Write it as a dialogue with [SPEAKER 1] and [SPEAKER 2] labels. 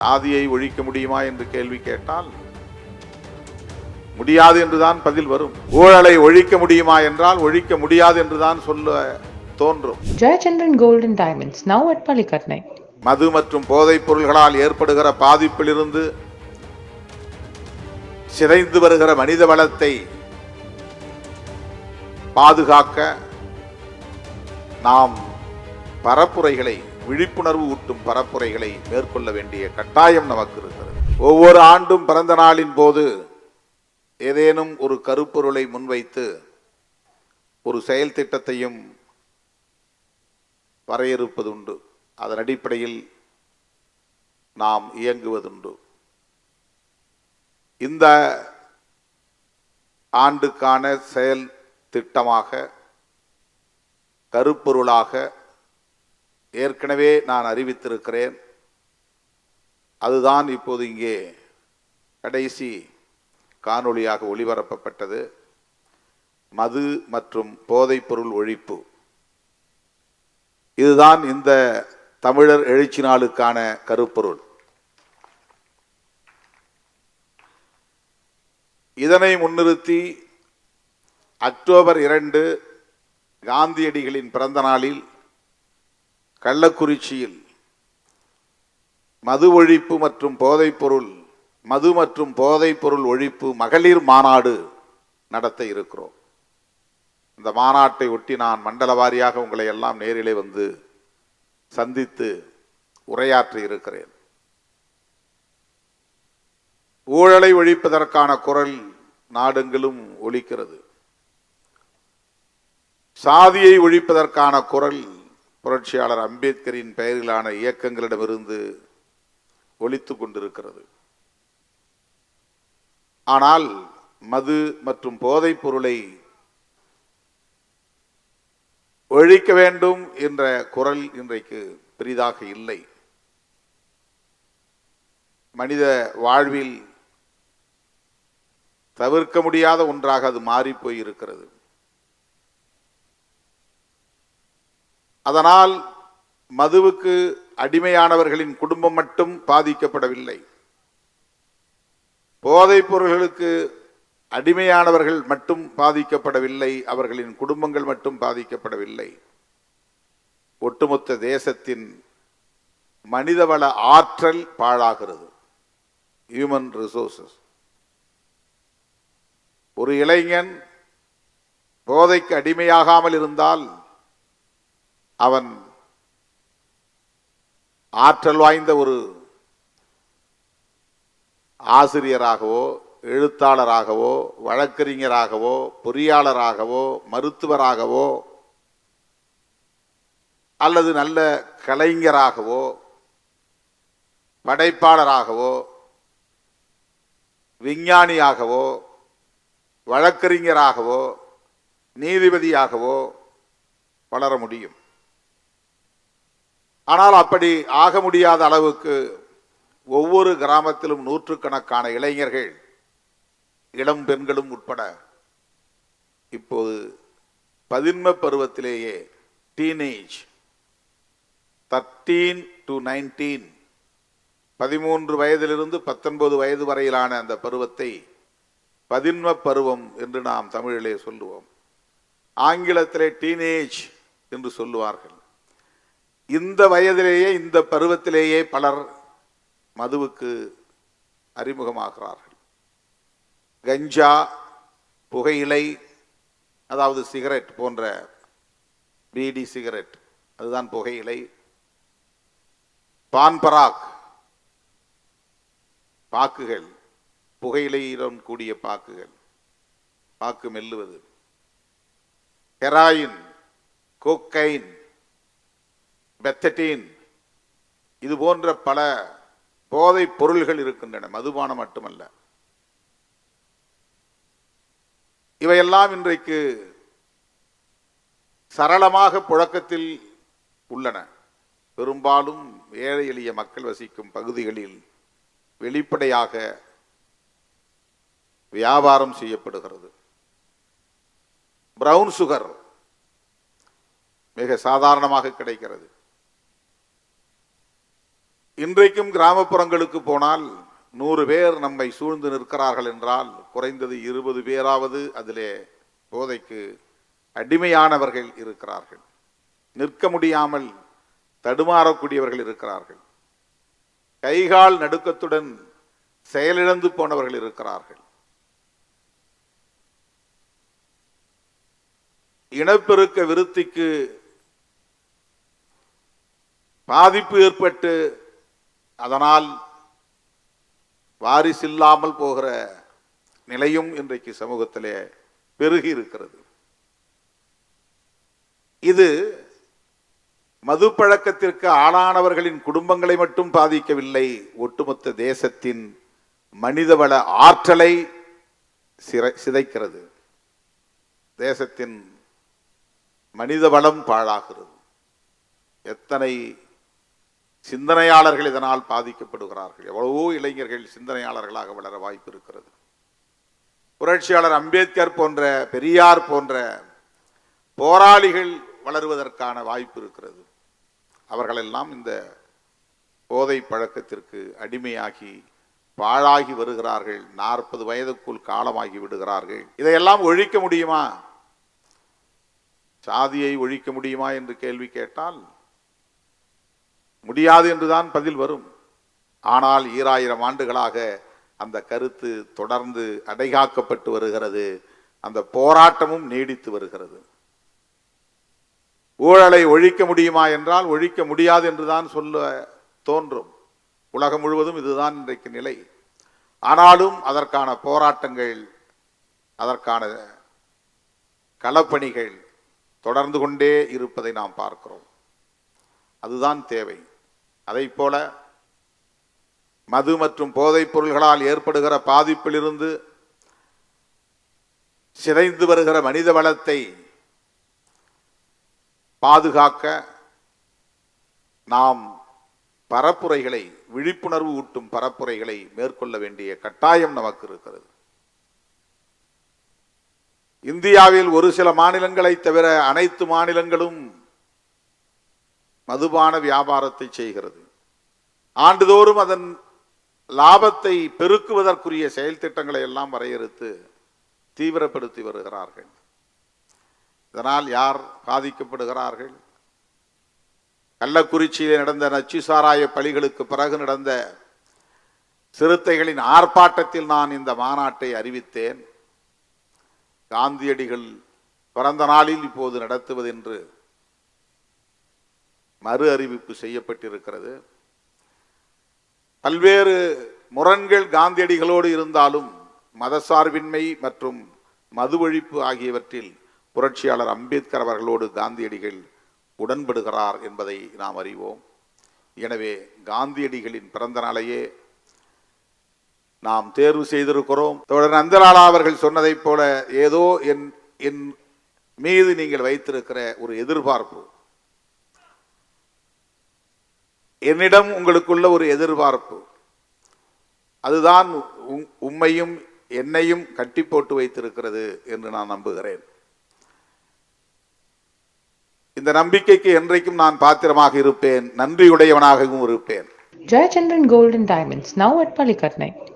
[SPEAKER 1] ஆதியை ஒழிக்க முடியுமா என்று கேள்வி கேட்டால் முடியாது என்றுதான் பதில் வரும் ஊழலை ஒழிக்க முடியுமா என்றால் ஒழிக்க முடியாது என்றுதான் சொல்ல தோன்றும்
[SPEAKER 2] Gold and Diamonds, now at Palikatnai.
[SPEAKER 1] மது மற்றும் போதைப் பொருள்களால் ஏற்படுகிற பாதிப்பிலிருந்து சிதைந்து வருகிற மனித வளத்தை பாதுகாக்க நாம் பரப்புரைகளை விழிப்புணர்வு ஊட்டும் பரப்புரைகளை மேற்கொள்ள வேண்டிய கட்டாயம் நமக்கு இருக்கிறது ஒவ்வொரு ஆண்டும் பிறந்த நாளின் போது ஏதேனும் ஒரு கருப்பொருளை முன்வைத்து ஒரு செயல் திட்டத்தையும் வரையறுப்பதுண்டு. அதன் அடிப்படையில் நாம் இயங்குவதுண்டு. இந்த ஆண்டுக்கான செயல் திட்டமாக கருப்பொருளாக ஏற்கனவே நான் அறிவித்திருக்கிறேன். அதுதான் இப்போது இங்கே கடைசி காணொளியாக ஒளிபரப்பப்பட்டது. மது மற்றும் போதைப்பொருள் ஒழிப்பு. இதுதான் இந்த தமிழர் எழுச்சி நாளுக்கான கருப்பொருள். இதனை முன்னிறுத்தி அக்டோபர் இரண்டு காந்தியடிகளின் பிறந்த நாளில் கள்ளக்குறிச்சியில் மது ஒழிப்பு மற்றும் போதைப்பொருள் மது மற்றும் போதைப்பொருள் ஒழிப்பு மகளிர் மாநாடு நடத்த இருக்கிறோம். இந்த மாநாட்டை ஒட்டி நான் மண்டல வாரியாக உங்களை எல்லாம் நேரிலே வந்து சந்தித்து உரையாற்றி இருக்கிறேன். ஊழலை ஒழிப்பதற்கான குரல் நாடெங்கிலும் ஒழிக்கிறது சாதியை ஒழிப்பதற்கான குரல் புரட்சியாளர் அம்பேத்கரின் பெயரிலான இயக்கங்களிடமிருந்து ஒழித்து கொண்டிருக்கிறது. ஆனால் மது மற்றும் போதைப் பொருளை ஒழிக்க வேண்டும் என்ற குரல் இன்றைக்கு பெரிதாக இல்லை. மனித வாழ்வில் தவிர்க்க முடியாத ஒன்றாக அது மாறிப்போய் அதனால் மதுவுக்கு அடிமையானவர்களின் குடும்பம் மட்டும் பாதிக்கப்படவில்லை. போதைப் பொருள்களுக்கு அடிமையானவர்கள் மட்டும் பாதிக்கப்படவில்லை அவர்களின் குடும்பங்கள் மட்டும் பாதிக்கப்படவில்லை. ஒட்டுமொத்த தேசத்தின் மனிதவள ஆற்றல் பாழாகிறது. ஹியூமன் ரிசோர்சஸ் ஒரு இளைஞன் போதைக்கு அடிமையாகாமல் இருந்தால் அவன் ஆற்றல் வாய்ந்த ஒரு ஆசிரியராகவோ எழுத்தாளராகவோ வழக்கறிஞராகவோ பொறியாளராகவோ மருத்துவராகவோ அல்லது நல்ல கலைஞராகவோ படைப்பாளராகவோ விஞ்ஞானியாகவோ வழக்கறிஞராகவோ நீதிபதியாகவோ வளர முடியும். ஆனால் அப்படி ஆக முடியாத அளவுக்கு ஒவ்வொரு கிராமத்திலும் நூற்றுக்கணக்கான இளைஞர்கள் இளம் பெண்களும் உட்பட இப்போது பதின்ம பருவத்திலேயே டீனேஜ் தர்டீன் டு நைன்டீன் பதிமூன்று வயதிலிருந்து பத்தொன்பது வயது வரையிலான அந்த பருவத்தை பதின்ம பருவம் என்று நாம் தமிழிலே சொல்லுவோம். ஆங்கிலத்திலே டீனேஜ் என்று சொல்லுவார்கள். இந்த வயதிலேயே இந்த பருவத்திலேயே பலர் மதுவுக்கு அறிமுகமாகிறார்கள். கஞ்சா புகையிலை அதாவது சிகரெட் போன்ற பீடி சிகரெட் அதுதான் புகையிலை. பான்பராக் பாக்குகள் புகையிலையுடன் கூடிய பாக்குகள் பாக்கு மெல்லுவது. ஹெராயின் கோக்கைன் பெத்தட்டின் இது போன்ற பல போதை பொருள்கள் இருக்கின்றன. மதுபானம் மட்டுமல்ல. இவையெல்லாம் இன்றைக்கு சரளமாக புழக்கத்தில் உள்ளன. பெரும்பாலும் ஏழை எளிய மக்கள் வசிக்கும் பகுதிகளில் வெளிப்படையாக வியாபாரம் செய்யப்படுகிறது. பிரவுன் சுகர் மிக சாதாரணமாக கிடைக்கிறது. இன்றைக்கும் கிராமப்புறங்களுக்கு போனால் நூறு பேர் நம்மை சூழ்ந்து நிற்கிறார்கள் என்றால் குறைந்தது இருபது பேராவது அதிலே போதைக்கு அடிமையானவர்கள் இருக்கிறார்கள். நிற்க முடியாமல் தடுமாறக்கூடியவர்கள் இருக்கிறார்கள். கைகால் நடுக்கத்துடன் செயலிழந்து போனவர்கள் இருக்கிறார்கள். இனப்பெருக்க விருத்திக்கு பாதிப்பு ஏற்பட்டு அதனால் வாரிசில்லாமல் போகிற நிலையும் இன்றைக்கு சமூகத்திலே பெருகி இருக்கிறது. இது மது பழக்கத்திற்கு ஆளானவர்களின் குடும்பங்களை மட்டும் பாதிக்கவில்லை ஒட்டுமொத்த தேசத்தின் மனிதவள ஆற்றலை சிதைக்கிறது. தேசத்தின் மனிதவளம் பாழாகிறது. எத்தனை சிந்தனையாளர்கள் இதனால் பாதிக்கப்படுகிறார்கள். எவ்வளவோ இளைஞர்கள் சிந்தனையாளர்களாக வளர வாய்ப்பு இருக்கிறது. புரட்சியாளர் அம்பேத்கர் போன்ற பெரியார் போன்ற போராளிகள் வளருவதற்கான வாய்ப்பு இருக்கிறது. அவர்களெல்லாம் இந்த போதை பழக்கத்திற்கு அடிமையாகி பாழாகி வருகிறார்கள். நாற்பது வயதுக்குள் காலமாகி விடுகிறார்கள். இதையெல்லாம் ஒழிக்க முடியுமா? சாதியை ஒழிக்க முடியுமா என்று கேள்வி கேட்டால் முடியாது என்றுதான் பதில் வரும். ஆனால் ஈராயிரம் ஆண்டுகளாக அந்த கருத்து தொடர்ந்து அடைகாக்கப்பட்டு வருகிறது. அந்த போராட்டமும் நீடித்து வருகிறது. ஊழலை ஒழிக்க முடியுமா என்றால் ஒழிக்க முடியாது என்றுதான் சொல்ல தோன்றும். உலகம் முழுவதும் இதுதான் இன்றைக்கு நிலை. ஆனாலும் அதற்கான போராட்டங்கள் அதற்கான களப்பணிகள் தொடர்ந்து கொண்டே இருப்பதை நாம் பார்க்கிறோம். அதுதான் தேவை. போல மது மற்றும் போதைப் பொருள்களால் ஏற்படுகிற பாதிப்பிலிருந்து சிதைந்து வருகிற மனித வளத்தை பாதுகாக்க நாம் பரப்புரைகளை விழிப்புணர்வு ஊட்டும் பரப்புரைகளை மேற்கொள்ள வேண்டிய கட்டாயம் நமக்கு இருக்கிறது. இந்தியாவில் ஒரு சில மாநிலங்களை தவிர அனைத்து மாநிலங்களும் மதுபான வியாபாரத்தை செய்கிறது. ஆண்டுதோறும் அதன் லாபத்தை பெருக்குவதற்குரிய செயல் திட்டங்களை எல்லாம் வரையறுத்து தீவிரப்படுத்தி வருகிறார்கள். இதனால் யார் பாதிக்கப்படுகிறார்கள்? கள்ளக்குறிச்சியில் நடந்த நச்சு சாராய பலிகளுக்கு பிறகு நடந்த சிறுத்தைகளின் ஆர்ப்பாட்டத்தில் நான் இந்த மாநாட்டை அறிவித்தேன். காந்தியடிகள் பிறந்த நாளில் இப்போது நடத்துவது என்று மறு அறிவிப்பு செய்யப்பட்டிருக்கிறது. பல்வேறு முரண்கள் காந்தியடிகளோடு இருந்தாலும் மதசார்பின்மை மற்றும் மது ஒழிப்பு ஆகியவற்றில் புரட்சியாளர் அம்பேத்கர் அவர்களோடு காந்தியடிகள் உடன்படுகிறார் என்பதை நாம் அறிவோம். எனவே காந்தியடிகளின் பிறந்த நாளையே நாம் தேர்வு செய்திருக்கிறோம். தொடர் நந்தலாலா அவர்கள் சொன்னதைப் போல ஏதோ என் என் மீது நீங்கள் வைத்திருக்கிற ஒரு எதிர்பார்ப்பு என்னிடம் உங்களுக்குள்ள ஒரு எதிர்பார்ப்பு. அதுதான் உம்மையும் என்னையும் கட்டி போட்டு வைத்திருக்கிறது என்று நான் நம்புகிறேன். இந்த நம்பிக்கைக்கு என்றைக்கும் நான் பாத்திரமாக இருப்பேன் நன்றியுடையவனாகவும் இருப்பேன்.
[SPEAKER 2] Jayachandran golden diamonds now at at